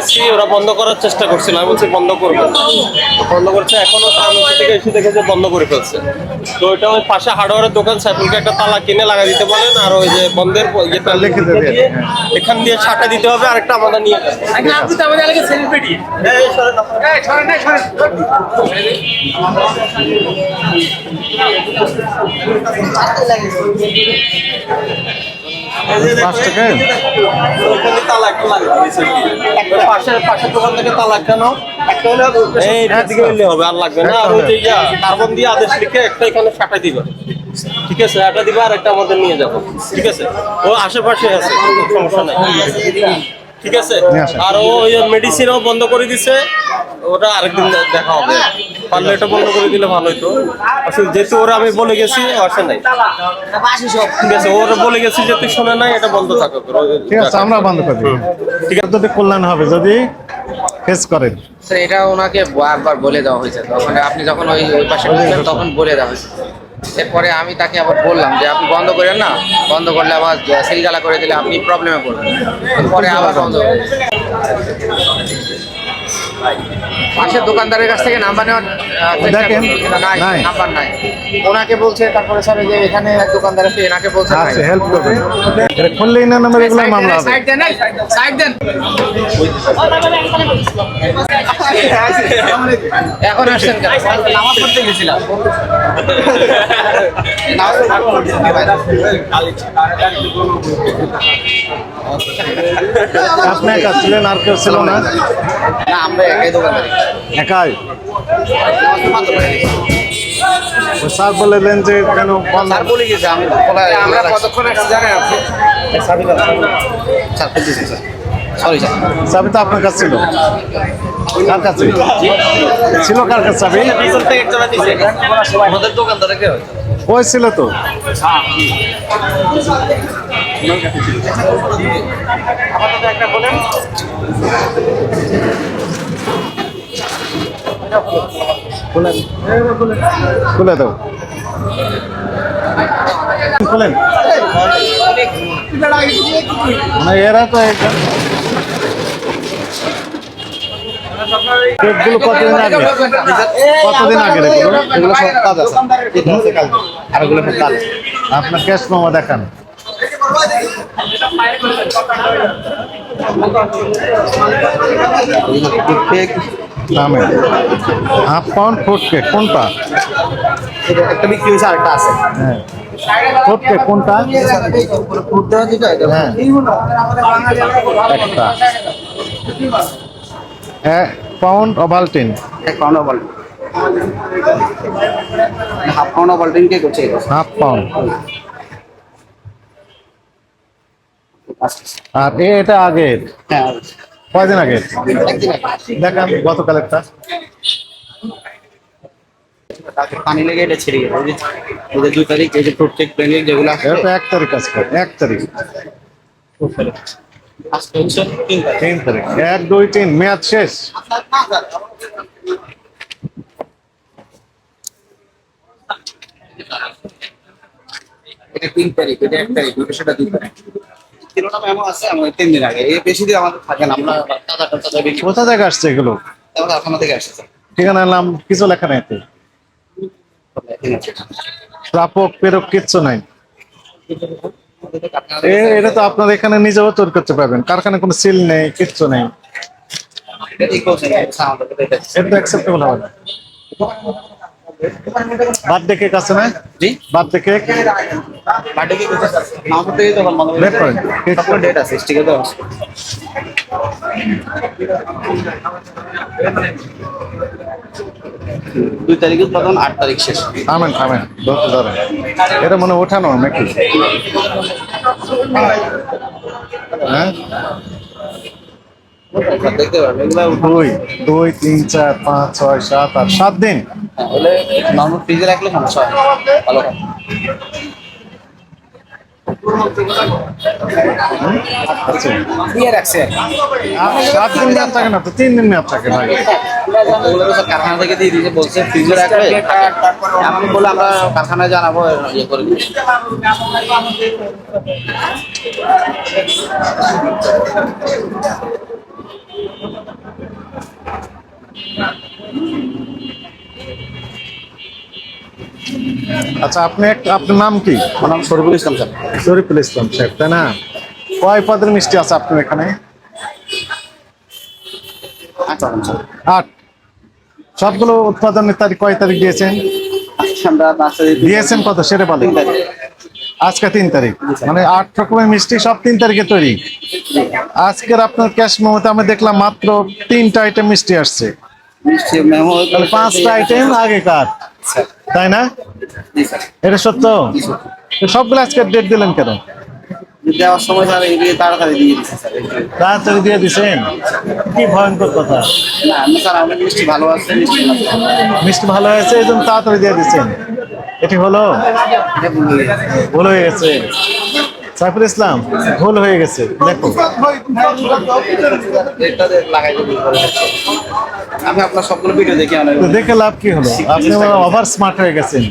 গেছি ওরা বন্ধ করার চেষ্টা করছিল। আমি বলছি বন্ধ করব। না। বন্ধ করছে এখনও ফার্মেসি থেকে এসে দেখেছে বন্ধ করে ফেলছে। তো ওইটা ওই পাশে হার্ডওয়ারের দোকান সাইফুলকে একটা তালা কিনে লাগা দিতে বলেন আর ওই যে বন্ধের ইয়েটা লিখে দেবে। দিয়ে এখান দিয়ে ছাটা দিতে হবে আরেকটা আমাদের নিয়ে যাবে আপনি তো আমাদের এলাকায় সেলিব্রিটি এই সরেন সরেন সরেন। পাঁচ পাশের পাশের দোকান থেকে তালা দিকে হবে আর লাগবে না। ওই যে কার্বন দিয়ে আদেশ লিখে একটা এখানে দিবে। ঠিক আছে? একটা দিবে আর একটা আমাদের নিয়ে যাব। ঠিক আছে? ও আশেপাশে আছে সমস্যা নাই। ঠিক আছে? আর ও মেডিসিনও বন্ধ করে দিছে। ওটা আরেকদিন দেখা হবে। পারলে এটা বন্ধ করে দিলে ভালো হতো আসলে যেহেতু ওরা আমি বলে গেছি আসে নাই। ঠিক আছে ওরা বলে গেছি যে তুই শোনে নাই এটা বন্ধ থাকবে ঠিক আছে আমরা বন্ধ করে দিই। ঠিক আছে যদি কল্যাণ হবে যদি ফেস করেন। স্যার এটা ওনাকে বারবার বলে দেওয়া হয়েছে। তখন আপনি যখন ওই ওই পাশে তখন বলে দেওয়া হয়েছে। এরপরে আমি তাকে আবার বললাম যে আপনি বন্ধ করেন না? বন্ধ করলে আবার সিলগালা করে দিলে আপনি প্রবলেমে পড়বেন। পরে আবার বন্ধ করে। পাশের দোকানদারের কাছ থেকে নাম্বার নেওয়ার দেখেন। নাম্বার নাই ওনাকে বলছে তারপরে স্যার যে এখানে এক দোকানদার আছে এনাকে বলছে। আচ্ছা হেল্প করবেন। এটা খুললেই না নাম্বার এগুলো মামলা হবে? সাইড দেন সাইড দেন। এখন আসছেন কেন? নামাজ পড়তে গেছিলাম আপনি একা ছিলেন আর কেউ ছিল না আমরা একাই স্যার বললেন যে কেন স্যার বলে গেছে আমি আমরা কতক্ষণ আসছি জানেন আপনি স্যার স্যার। Sorry sir. চাবি তো আপনার কাছে ছিল? কার কাছে? ছিল কার কাছে চাবি আমাদের দোকানদারে কে হয়তো ওই ছিল তো। খুলে দাও। খুলেন। মানে এরা তো একদম কেকগুলো কতদিন আগে? কতদিন আগে এগুলো? এগুলো সব আর এগুলো সব আপনার ক্যাশ মামা দেখান। দামে হাফ পাউন্ড ফ্রুট কেক কোনটা একটা বিক্রি হয়েছে আরেকটা আছে। হ্যাঁ। কেক কোনটা? হ্যাঁ। একটা। এক পাউন্ড অভালটিন এক pound half pound half pound আর এ এটা আগের। হ্যাঁ কয়দিন আগে। দেখান গতকালেরটা। পানি লেগে এটা ছিঁড়ে গেছে এই যে- এই যে দুই তারিখ এই যে প্রত্যেক প্লেনের যেগুলো আছে এটা তো এক তারিখ আজকে এক তারিখ। আজকে হচ্ছে তিন তারিখ। এক দুই তিন মেয়াদ শেষ। এটা তিন তারিখ এটা এক তারিখ সেটা দুই তারিখ। তিনটা মেমো আছে আমাদের তিন দিন আগে। এই বেশি দিন আমাদের থাকে না আমরা তাজা তাজা বিক্রি কোথা থেকে আসছে এগুলো? আমরা কারখানা থেকে আসছে ঠিকানার নাম কিছু লেখা নাই এতে। প্রাপক প্রেরক কিচ্ছু নাই। এ- এটা তো আপনার এখানে নিজেও তৈরি করতে পারবেন। কারখানায় কোনো সিল নেই কিচ্ছু নেই। এটা অ্যাকসেপ্টেবল হবে না। বার্থডে কেক আছে না? জি। Birthday cake? বার্থডে কি করতে আমাদের তো point. ডেট আছে স্টিকার আছে। দুই তারিখ উৎপাদন আট তারিখ শেষ। থামেন থামেন। ধরতে ধরেন। এটা মনে ওঠানো নাকি? হ্যাঁ? দেখতে পারবেন। দুই দুই তিন চার পাঁচ ছয় সাত আট সাত দিন। হলে নর্মাল ফ্রিজে রাখলে সমস্যা হয় ভালো হয়। দিয়ে রাখছে। সাত দিন থাকে না তো তিন দিন মেয়াদ থাকে সব কারখানা থেকে দিয়ে দিয়েছে বলছে ফ্রিজে রাখলে আমি বলে আমরা কারখানায় জানাব ইয়ে করে। আচ্ছা আপনি আপনার নাম কি? আমার নাম শরীফুল ইসলাম স্যার। শরীফুল ইসলাম সাহেব তাই না? কয় পদের মিষ্টি আছে আপনার এখানে? আচ্ছা আট। সবগুলো উৎপাদনের তারিখ কয় তারিখ দিয়েছেন? দিয়েছেন কত? সেটা বলে আজকে তিন তারিখ। মানে আট রকমের মিষ্টি সব তিন তারিখে তৈরি। আজকের আপনার ক্যাশ মেমোতে আমি দেখলাম মাত্র তিনটা আইটেম মিষ্টি আসছে। পাঁচটা আইটেম আগেকার তাই না? এটা সত্য? সবগুলো আজকে ডেট দিলেন কেন? দেওয়ার সময় স্যার তাড়াতাড়ি দিয়ে দিচ্ছে স্যার তাড়াতাড়ি দিয়ে দিছেন? কি ভয়ঙ্কর কথা। না স্যার মিষ্টি ভালো আছে মিষ্টি মিষ্টি ভালো হয়েছে এই জন্য তাড়াতাড়ি দিয়ে দিচ্ছেন এটি হলো? ভুল হয়ে গেছে। সাইফুল ইসলাম ভুল হয়ে গেছে। দেখো। আমি আপনার সবগুলো ভিডিও দেখি দেখে লাভ কি হলো? আপনি ওভার স্মার্ট হয়ে গেছেন।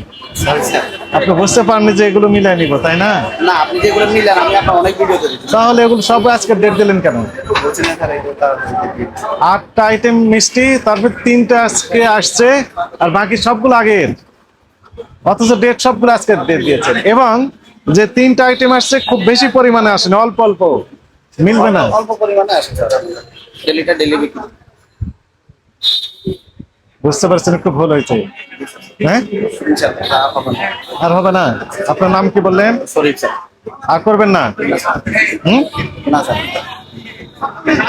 আপনি বুঝতে পারেননি যে এগুলো মিলাই নিব তাই না? না আপনি যেগুলো নিলেন আমি আপনার অনেক ভিডিও তাহলে এগুলো সব আজকে ডেট দিলেন কেন। আটটা আইটেম মিষ্টি তারপর তিনটা আজকে আসছে আর বাকি সবগুলো আগের। অথচ ডেট সবগুলো আজকে ডেট দিয়েছেন। এবং যে তিনটা আইটেম আসছে খুব বেশি পরিমাণে আসেনি অল্প অল্প। মিলবে না। অল্প পরিমাণে আসে ডেলিটা ডেলি বিক্রি। বুঝতে পারছেন একটু ভুল হয়েছে। হ্যাঁ? আর হবে না। আপনার নাম কি বললেন? শরীফ স্যার আর করবেন না? হুম? না স্যার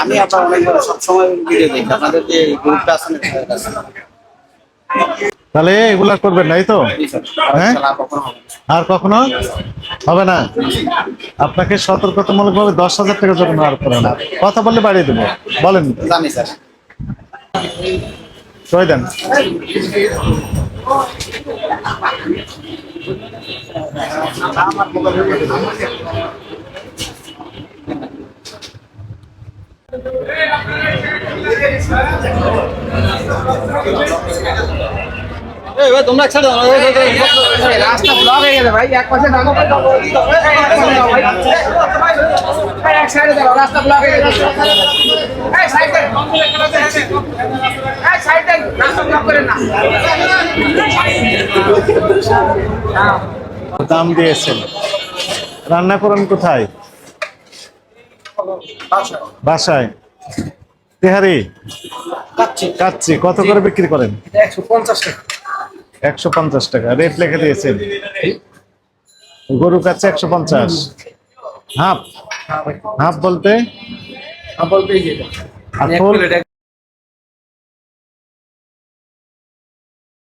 আমি আপনার অনেক সবসময় ভিডিও দেখি। আপনাদের যে গ্রুপটা আছে না সেটার কাছে। তাহলে এগুলা করবেন না এই তো? হ্যাঁ? আর কখনো হবে না। আর আপনাকে সতর্কতামূলক ভাবে দশ হাজার টাকা জরিমানা আরোপ করে না কথা বললে বাড়িয়ে দেবো বলেন জানি স্যার কই দেন তোমরা একসাথে রাস্তা ব্লক হয়ে গেছে ভাই এক পাশে দাও ভাই এক সাইডে দাও রাস্তা ব্লক হয়ে গেছে। এই সাইড এই সাইড রাস্তা ব্লক করেন না। দাম দিয়েছেন। রান্না করেন কোথায়? বাসায়। তেহারি? কাচ্ছি কত করে বিক্রি করেন? একশো পঞ্চাশ টাকা। একশো পঞ্চাশ টাকা। রেট লিখে দিয়েছেন। গরু কাছে একশো পঞ্চাশ। হাফ। হাফ বলতে? বলতে আর ফুল?